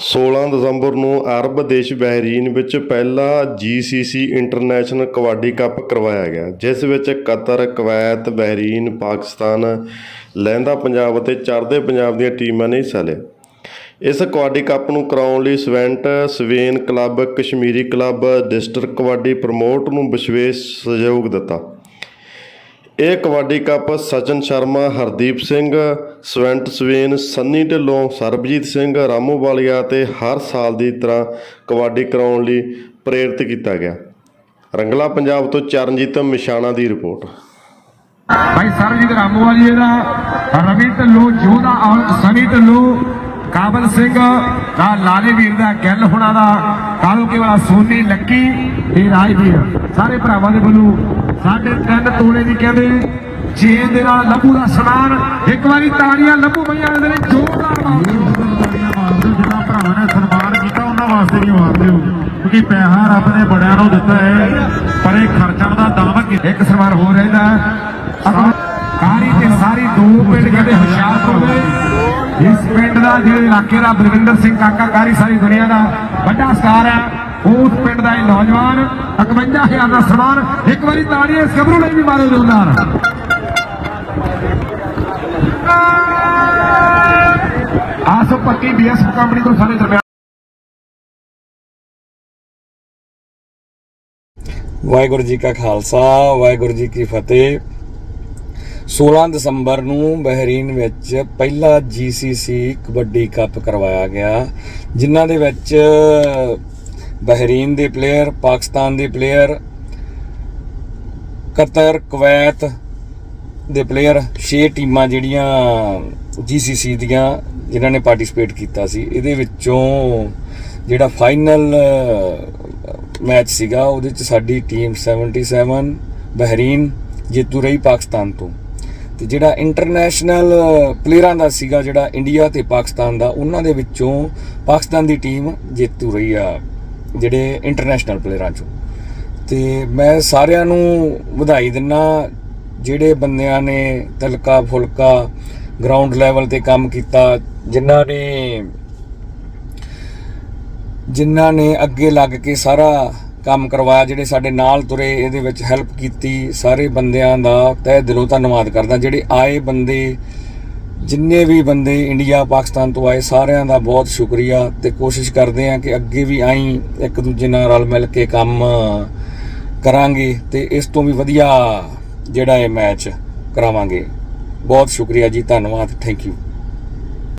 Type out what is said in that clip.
16 ਦਸੰਬਰ ਨੂੰ ਅਰਬ ਦੇਸ਼ ਬਹਿਰੀਨ ਵਿੱਚ ਪਹਿਲਾ ਜੀਸੀਸੀ ਇੰਟਰਨੈਸ਼ਨਲ ਕਬੱਡੀ ਕੱਪ ਕਰਵਾਇਆ ਗਿਆ, ਜਿਸ ਵਿੱਚ ਕਤਰ, ਕੁਵੈਤ, ਬਹਿਰੀਨ, ਪਾਕਿਸਤਾਨ, ਲਹਿੰਦਾ ਪੰਜਾਬ ਅਤੇ ਚੜ੍ਹਦੇ ਪੰਜਾਬ ਦੀਆਂ ਟੀਮਾਂ ਨੇ ਹਿੱਸਾ ਲਿਆ। ਇਸ ਕਬੱਡੀ ਕੱਪ ਨੂੰ ਕਰਾਉਣ ਲਈ ਸਵੈਂਟ ਸਵੇਨ club, Kashmiri club, district kabaddi promote ਨੂੰ ਵਿਸ਼ੇਸ਼ ਸਹਿਯੋਗ ਦਿੱਤਾ। ਇਹ ਕਬੱਡੀ ਕੱਪ ਸਚਨ ਸ਼ਰਮਾ, ਹਰਦੀਪ ਸਿੰਘ, ਸਵੈਂਟ ਸਵੇਨ, ਸੰਨੀ ਢਿੱਲੋਂ, ਸਰਬਜੀਤ ਸਿੰਘ ਰਾਮੋਵਾਲੀਆ ਤੇ ਹਰ ਸਾਲ ਦੀ ਤਰ੍ਹਾਂ ਕਬੱਡੀ ਕਰਾਉਣ ਲਈ ਪ੍ਰੇਰਿਤ ਕੀਤਾ ਗਿਆ। ਰੰਗਲਾ ਪੰਜਾਬ ਤੋਂ ਚਰਨਜੀਤ ਮਿਸ਼ਾਣਾ ਦੀ ਰਿਪੋਰਟ। ਭਾਈ ਸਰਜੀਤ ਰਾਮੋਵਾਲੀਏ ਦਾ, ਰਵੀ ਢੱਲੋ ਜੋਧਾ ਔਰ ਸਨੀ ਢੱਲੋ, ਕਾਬਲ ਸਿੰਘ ਦਾ, ਲਾਲੇ ਵੀਰ ਦਾ ਗਿੱਲ ਹੁਣਾਂ ਦਾ, ਕਾਲੂ ਕੇ ਵਾਲਾ ਸੋਨੀ, ਲੱਕੀ ਤੇ ਰਾਜਵੀਰ। ਸਾਰੇ ਭਰਾਵਾਂ ਦੇ ਵੱਲੋਂ ਸਾਡੇ ਤਿੰਨ ਤੋਲੇ ਦੀ ਕਹਿੰਦੇ ਜੇਨ ਦੇ ਨਾਲ ਲੱਭੂ ਦਾ ਸਨਮਾਨ ਇੱਕ ਵਾਰੀ ਤਾੜੀਆਂ ਲੱਭੂ ਭਈਆਂ ਦੇ ਲਈ ਜ਼ੋਰਦਾਰ ਮਾਰੋ। ਤਾੜੀਆਂ ਮਾਰ ਦਿਓ ਜਿਨ੍ਹਾਂ ਭਰਾਵਾਂ ਨੇ ਸਨਮਾਨ ਕੀਤਾ ਉਹਨਾਂ ਵਾਸਤੇ ਵੀ ਮਾਰ ਦਿਓ ਕਿਉਂਕਿ ਪੈਸਾ ਰੱਬ ਨੇ ਬੜਿਆਂ ਨੂੰ ਦਿੱਤਾ ਹੈ ਪਰ ਇਹ ਖਰਚਣ ਦਾ ਕੀਤਾ ਇੱਕ ਸਨਮਾਨ ਹੋ ਰਹਿੰਦਾ। ਕਾਰੀ ਤੇ ਸਾਰੀ ਦੋ ਪਿੰਡ ਕਹਿੰਦੇ ਹੁਸ਼ਿਆਰਪੁਰ ਦੇ। ਇਸ ਪਿੰਡ ਦਾ ਜਿਹੜੇ ਇਲਾਕੇ ਦਾ ਬਲਵਿੰਦਰ ਸਿੰਘ ਕਾਕਾ ਕਾਰੀ ਸਾਰੀ ਦੁਨੀਆ ਦਾ ਵੱਡਾ ਸਟਾਰ ਹੈ। ਉਸ ਪਿੰਡ ਦਾ ਇਹ ਨੌਜਵਾਨ 51000 ਦਾ ਸਨਮਾਨ ਇੱਕ ਵਾਰੀ ਤਾੜੀਆਂ ਇਸ ਗੱਭਰੂ ਲਈ ਵੀ ਮਾਰੋ ਜੋਰਦਾਰ ਆਸੋ ਪੱਕੀ ਬੀਐਸ ਕੰਪਨੀ ਤੋਂ ਸਾਰੇ ਦਰਮਿਆਨ ਵਾਹਿਗੁਰੂ ਜੀ ਕਾ ਖਾਲਸਾ, ਵਾਹਿਗੁਰੂ ਜੀ ਕੀ ਫਤਿਹ। 16 ਦਸੰਬਰ ਨੂੰ ਬਹਿਰੀਨ ਵਿੱਚ ਪਹਿਲਾ GCC ਕਬੱਡੀ ਕੱਪ ਕਰਵਾਇਆ ਗਿਆ, ਜਿਨ੍ਹਾਂ ਦੇ ਵਿੱਚ ਬਹਿਰੀਨ ਦੇ ਪਲੇਅਰ ਪਾਕਿਸਤਾਨ ਦੇ ਪਲੇਅਰ ਕਤਰ, ਕੁਵੈਤ ਦੇ ਪਲੇਅਰ 6 ਟੀਮਾਂ ਜਿਹੜੀਆਂ GCC ਦੀਆਂ ਜਿਨ੍ਹਾਂ ਨੇ ਪਾਰਟਿਸਿਪੇਟ ਕੀਤਾ ਸੀ। ਇਹਦੇ ਵਿੱਚੋਂ ਜਿਹੜਾ ਫਾਈਨਲ ਮੈਚ ਸੀਗਾ, ਉਹਦੇ ਚ ਸਾਡੀ ਟੀਮ 77 ਬਹਿਰੀਨ ਜੇਤੂ ਰਹੀ ਪਾਕਿਸਤਾਨ ਤੋਂ। ਤੇ ਜਿਹੜਾ ਇੰਟਰਨੈਸ਼ਨਲ ਪਲੇਅਰਾਂ ਦਾ ਸੀਗਾ, ਜਿਹੜਾ ਇੰਡੀਆ ਤੇ ਪਾਕਿਸਤਾਨ ਦਾ, ਉਹਨਾਂ ਦੇ ਵਿੱਚੋਂ ਪਾਕਿਸਤਾਨ ਦੀ ਟੀਮ ਜੇਤੂ ਰਹੀ ਆ। ਜਿਹੜੇ ਇੰਟਰਨੈਸ਼ਨਲ ਪਲੇਅਰਾਂ ਚੋਂ ਤੇ ਮੈਂ ਸਾਰਿਆਂ ਨੂੰ ਵਧਾਈ ਦਿੰਨਾ, ਜਿਹੜੇ ਬੰਦਿਆਂ ਨੇ ਤਲਕਾ ਫੁਲਕਾ ਗਰਾਊਂਡ ਲੈਵਲ ਤੇ ਕੰਮ ਕੀਤਾ, ਜਿਨ੍ਹਾਂ ਨੇ ਜਿਨ੍ਹਾਂ ਨੇ ਅੱਗੇ ਲੱਗ ਕੇ ਸਾਰਾ ਕੰਮ ਕਰਵਾਇਆ, ਜਿਹੜੇ ਸਾਡੇ ਨਾਲ ਤੁਰੇ, ਇਹਦੇ ਵਿੱਚ ਹੈਲਪ ਕੀਤੀ, ਸਾਰੇ ਬੰਦਿਆਂ ਦਾ ਤਹਿ ਦਿਲੋਂ ਧੰਨਵਾਦ ਕਰਦਾ। ਜਿਹੜੇ ਆਏ ਬੰਦੇ ਜਿੰਨੇ ਵੀ ਬੰਦੇ ਇੰਡੀਆ, ਪਾਕਿਸਤਾਨ ਤੋਂ ਆਏ, ਸਾਰਿਆਂ ਦਾ ਬਹੁਤ ਸ਼ੁਕਰੀਆ ਤੇ ਕੋਸ਼ਿਸ਼ ਕਰਦੇ ਹਾਂ ਕਿ ਅੱਗੇ ਵੀ ਆਈ, ਇੱਕ ਦੂਜੇ ਨਾਲ ਰਲ ਮਿਲ ਕੇ ਕੰਮ ਕਰਾਂਗੇ ਤੇ ਇਸ ਤੋਂ ਵੀ ਵਧੀਆ ਜਿਹੜਾ ਇਹ ਮੈਚ ਕਰਾਵਾਂਗੇ। ਬਹੁਤ ਸ਼ੁਕਰੀਆ ਜੀ, ਧੰਨਵਾਦ ਥੈਂਕ ਯੂ